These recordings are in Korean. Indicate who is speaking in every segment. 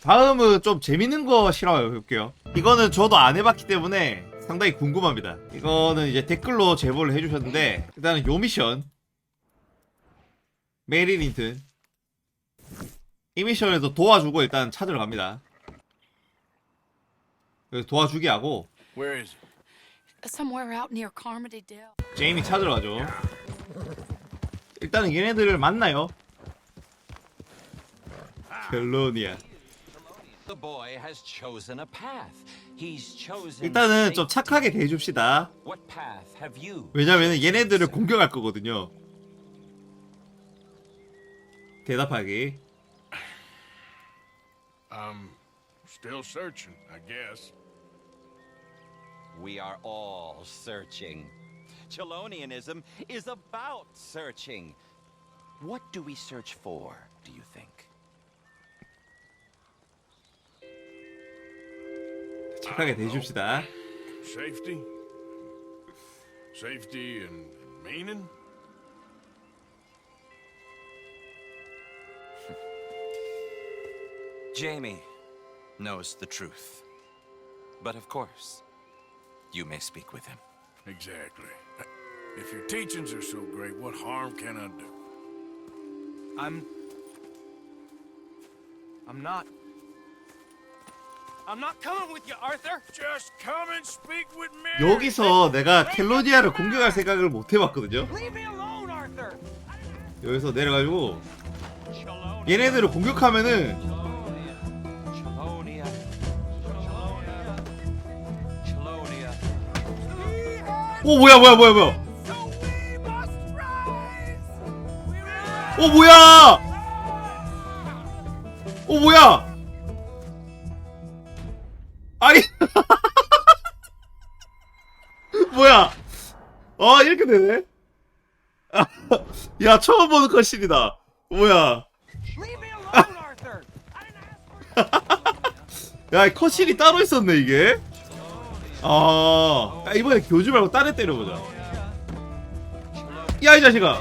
Speaker 1: 다음은 좀 재밌는 거 실험해 볼게요. 이거는 저도 안 해봤기 때문에 상당히 궁금합니다. 이거는 이제 댓글로 제보를 해주셨는데 일단은 요 미션 메리 린튼 이 미션에서 도와주고 일단 찾으러 갑니다. 그래서 도와주기 하고
Speaker 2: Where is it?
Speaker 3: Somewhere out near Carmody Dale.
Speaker 1: 제이미 찾으러 가죠. 일단은 얘네들을 만나요. 켈로니아.
Speaker 4: The boy has chosen a path. He's chosen
Speaker 1: 일단은 좀
Speaker 4: safety.
Speaker 1: 착하게 대해줍시다.
Speaker 4: What path have you?
Speaker 1: 왜냐면 얘네들을 공격할 거거든요. 대답하기.
Speaker 2: I'm still searching, I guess.
Speaker 4: We are all searching. Chelonianism is about searching. What do we search for, do you think?
Speaker 1: 착하게 대해줍시다.
Speaker 2: Safety? Safety and meaning?
Speaker 4: Jamie knows the truth. But of course, you may speak with him.
Speaker 2: Exactly. If your teachings are so great, what harm can I do?
Speaker 5: I'm. I'm not. I'm not coming with you, Arthur.
Speaker 2: Just come and speak with me.
Speaker 1: 여기서 내가 켈로니아를 공격할 생각을 못 해봤거든요.
Speaker 5: Leave me alone, Arthur.
Speaker 1: 여기서 내려가지고 얘네들을 공격하면은. 오 뭐야 뭐야 뭐야 뭐야 오 뭐야 오 뭐야 아니. 뭐야? 아 이렇게 되네. 야 처음 보는 컷신이다. 뭐야? 야 컷신이 따로 있었네 이게. 아. 야, 이번에 교주 말고 딴애 때려보자. 야 이 자식아.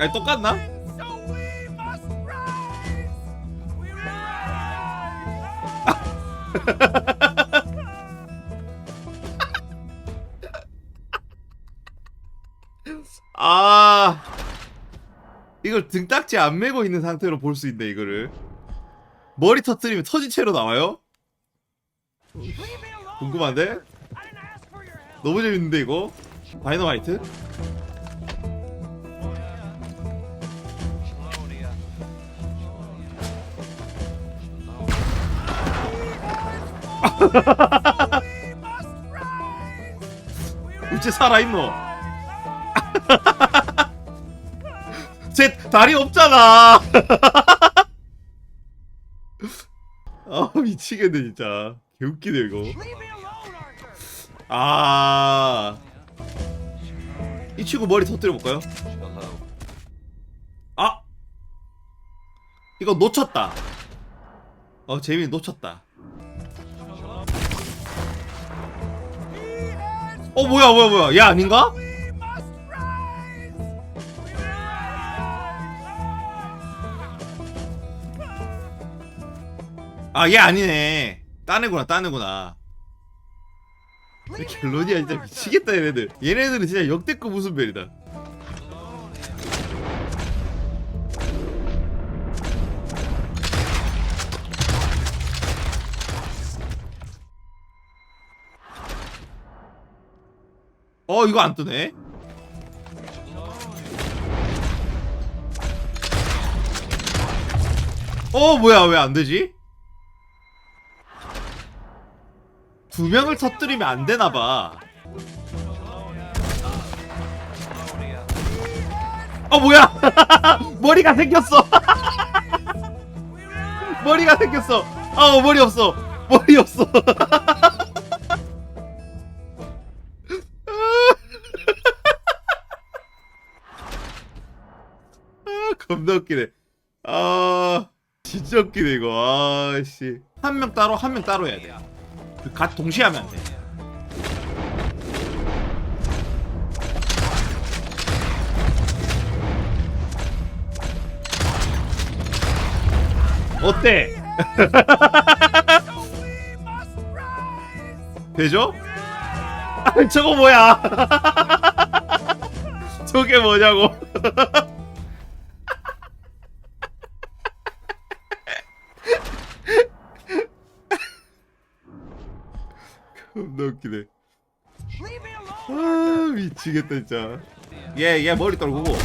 Speaker 1: 야 똑같나? 아 이걸 등딱지 안 메고 있는 상태로 볼 수 있네 이거를 머리 터뜨리면 터진 채로 나와요? 궁금한데? 너무 재밌는데 이거 다이너마이트? 어째 살아있노? 제 다리 없잖아 아 미치겠네 진짜 개웃기네 이거. 아. 이 친구 머리 터뜨려 볼까요? 아. 이거 놓쳤다. 어, 재민이 놓쳤다. 어, 뭐야, 뭐야, 뭐야. 얘 아닌가? 아, 얘 아니네. 따내구나, 따내구나. 갤로니아 진짜 미치겠다 얘네들 얘네들은 진짜 역대급 웃음벨이다 어 이거 안 뜨네 어 뭐야 왜 안 되지? 두 명을 터뜨리면 안 되나 봐. 어 뭐야? 머리가 생겼어. 머리가 생겼어. 아 머리 없어. 머리 없어. 겁나 웃기네. 아 진짜 웃기네 이거. 아씨 한 명 따로 한 명 따로 해야 돼. 그갓 동시에 하면 안 돼. 어때? 되죠? 아, 저거 뭐야? 저게 뭐냐고? 웃기네. 아 미치겠다 진짜. 얘 얘 머리 떨구고.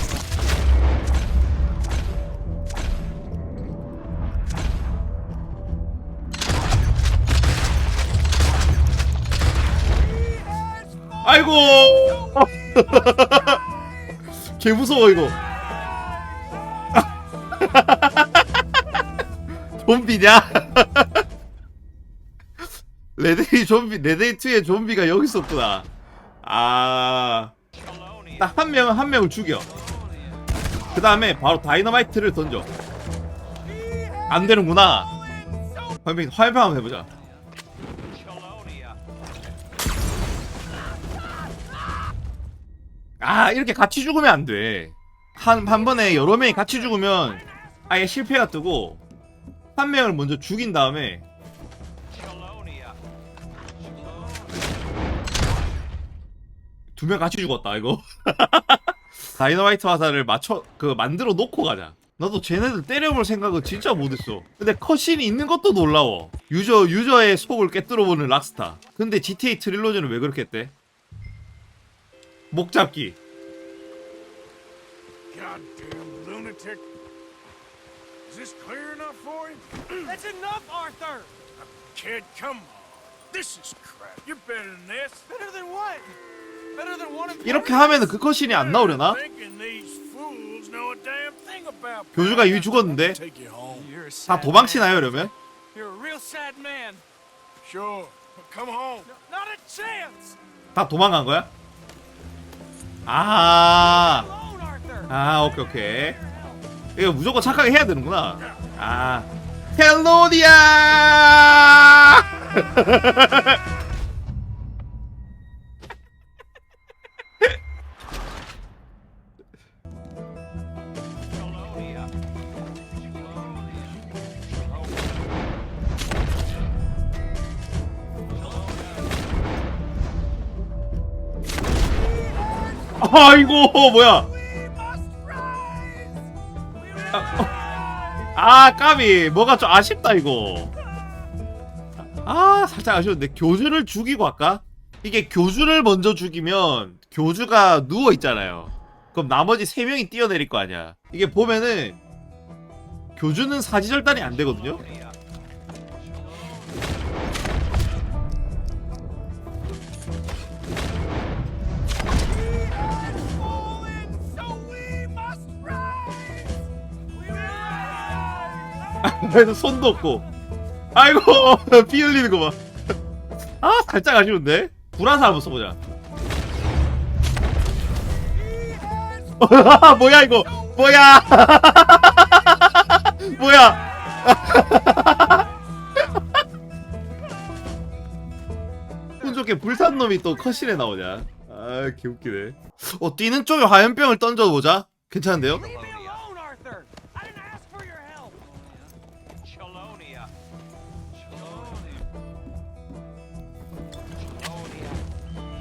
Speaker 1: 아이고. 개 무서워 이거. 좀비냐? 레데이 좀비 레데이 2의 좀비가 여기 있었구나. 아. 딱 한 명은 한 명을 죽여. 그 다음에 바로 다이너마이트를 던져. 안 되는구나. 화염병 화염병 한번 해보자. 아 이렇게 같이 죽으면 안 돼. 한, 한 번에 여러 명이 같이 죽으면 아예 실패가 뜨고 한 명을 먼저 죽인 다음에 두 명 같이 죽었다 이거. 다이너마이트 화살을 맞춰 그 만들어 놓고 가자. 나도 쟤네들 때려볼 생각은 진짜 못했어. 근데 컷신이 있는 것도 놀라워. 유저 유저의 속을 꿰뚫어보는 락스타. 근데 GTA 트릴로지는 왜 그렇게 했대? 목 잡기 이렇게 하면은 그 컷신이 안 나오려나? 교주가 이미 죽었는데 다 도망치나요 이러면? 다 도망간 거야? 아. 아, 오케이, 오케이. 이거 무조건 착하게 해야 되는구나. 아, 헬로디야! 아이고, 뭐야? 아 까비. 뭐가 좀 아쉽다 이거. 아 살짝 아쉬운데. 교주를 죽이고 할까? 이게 교주를 먼저 죽이면 교주가 누워 있잖아요. 그럼 나머지 세 명이 뛰어내릴 거 아니야. 이게 보면은 교주는 사지절단이 안 되거든요 그래도 손도 없고. 아이고 피 흘리는 거 봐 아 살짝 아쉬운데? 불화사 한번 써보자. 뭐야 이거? 뭐야? 뭐야? 운 좋게 불산 놈이 또 컷신에 나오냐. 아 개웃기네. 어 뛰는 쪽에 화염병을 던져보자. 괜찮은데요?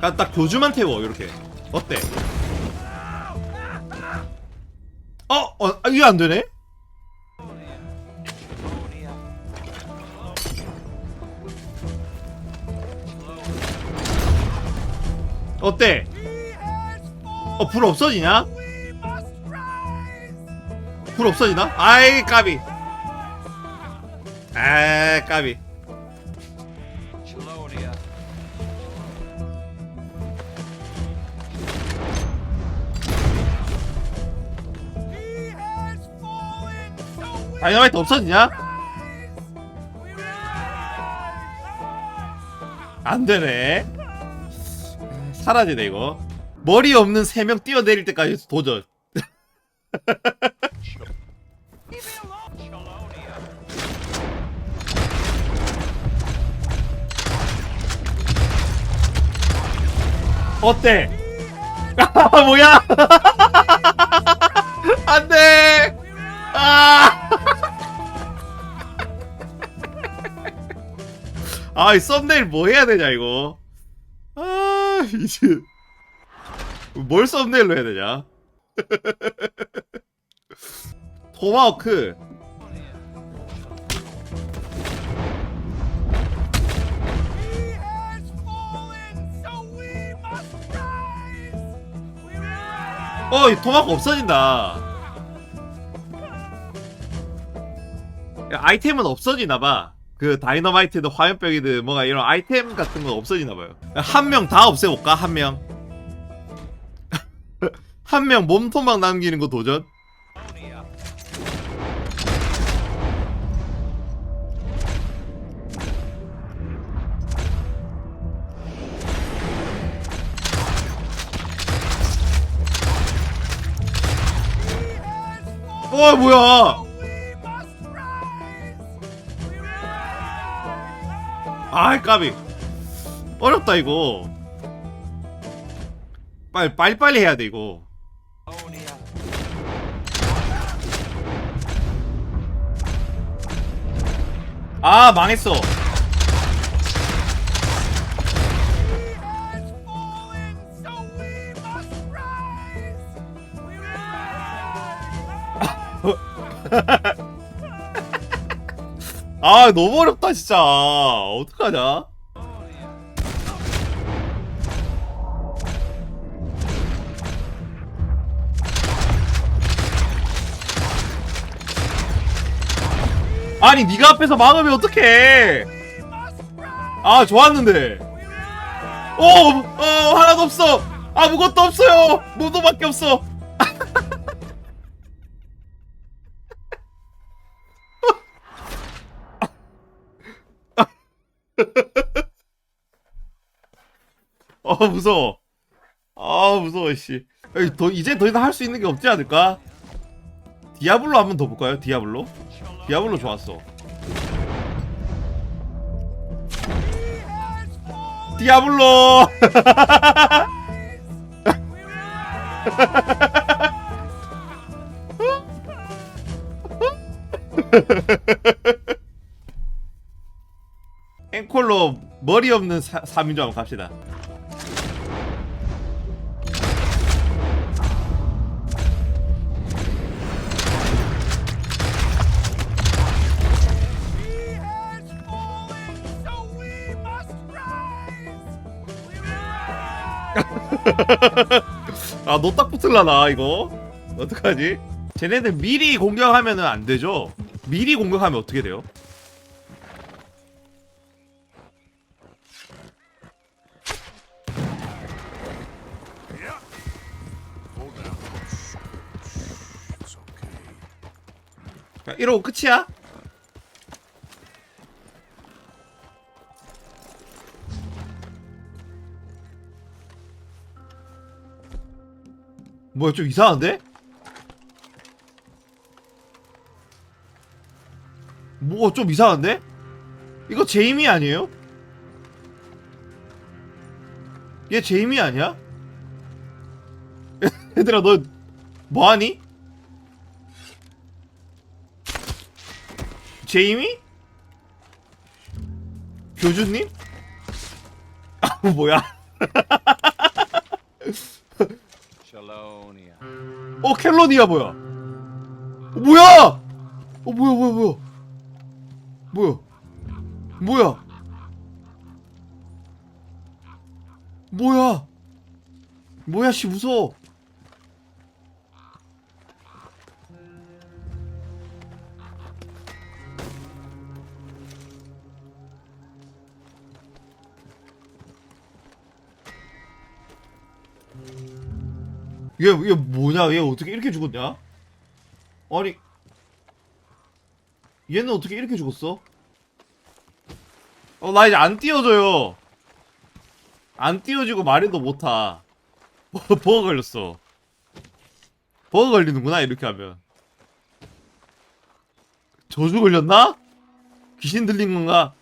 Speaker 1: 아, 딱 교주만 태워 이렇게 어때? 어? 어? 아, 이게 안 되네? 어때? 어, 불 없어지냐? 불 없어지나? 아이, 까비. 아, 까비. 다이너마이트 없어지냐? 안 되네. 사라지네, 이거. 머리 없는 세 명 뛰어내릴 때까지 도전. 어때? 아, 뭐야? 안 돼! 아! 아, 이 썸네일 뭐 해야 되냐, 이거. 아, 이제. 뭘 썸네일로 해야 되냐? 토마호크. 어, 이 토마호크 없어진다. 야, 아이템은 없어지나봐. 그 다이너마이트든 화염병이든 뭐가 이런 아이템 같은 건 없어지나 봐요. 한 명 다 없애볼까? 한 명. 한 명 몸통만 남기는 거 도전? 어 뭐야? 아이 까비. 어렵다 이거. 빨리 빨리 빨리 해야 돼 이거. 아 망했어 아 너무 어렵다 진짜. 어떡하냐? 아니 네가 앞에서 막으면 어떡해? 아 좋았는데. 오! 어 하나도 없어. 아무것도 없어요. 노도밖에 없어 어 무서워 아 무서워 씨 에이, 더, 이제 더 이상 할 수 있는 게 없지 않을까? 디아블로 한 번 더 볼까요? 디아블로? 디아블로 좋았어 디아블로 앵콜로 머리 없는 사, 3인조 한번 갑시다 아, 너 딱 붙을라나, 이거? 어떡하지? 쟤네들 미리 공격하면은 안 되죠? 미리 공격하면 어떻게 돼요? 이러고 끝이야? 뭐야, 좀 이상한데? 뭐가 좀 이상한데? 이거 제이미 아니에요? 얘 제이미 아니야? 얘들아, 너 뭐하니? 제이미? 교주님? 아 뭐야? 어 켈로니야 뭐야? 어, 뭐야? 어 뭐야 뭐야 뭐야? 뭐야? 뭐야? 뭐야? 뭐야 씨 무서워. 얘, 얘 뭐냐? 얘 어떻게 이렇게 죽었냐? 아니, 얘는 어떻게 이렇게 죽었어? 어, 나 이제 안 띄워져요. 안 띄워지고 말해도 못하. 뭐, 버거 걸렸어. 버거 걸리는구나, 이렇게 하면. 저주 걸렸나? 귀신 들린 건가?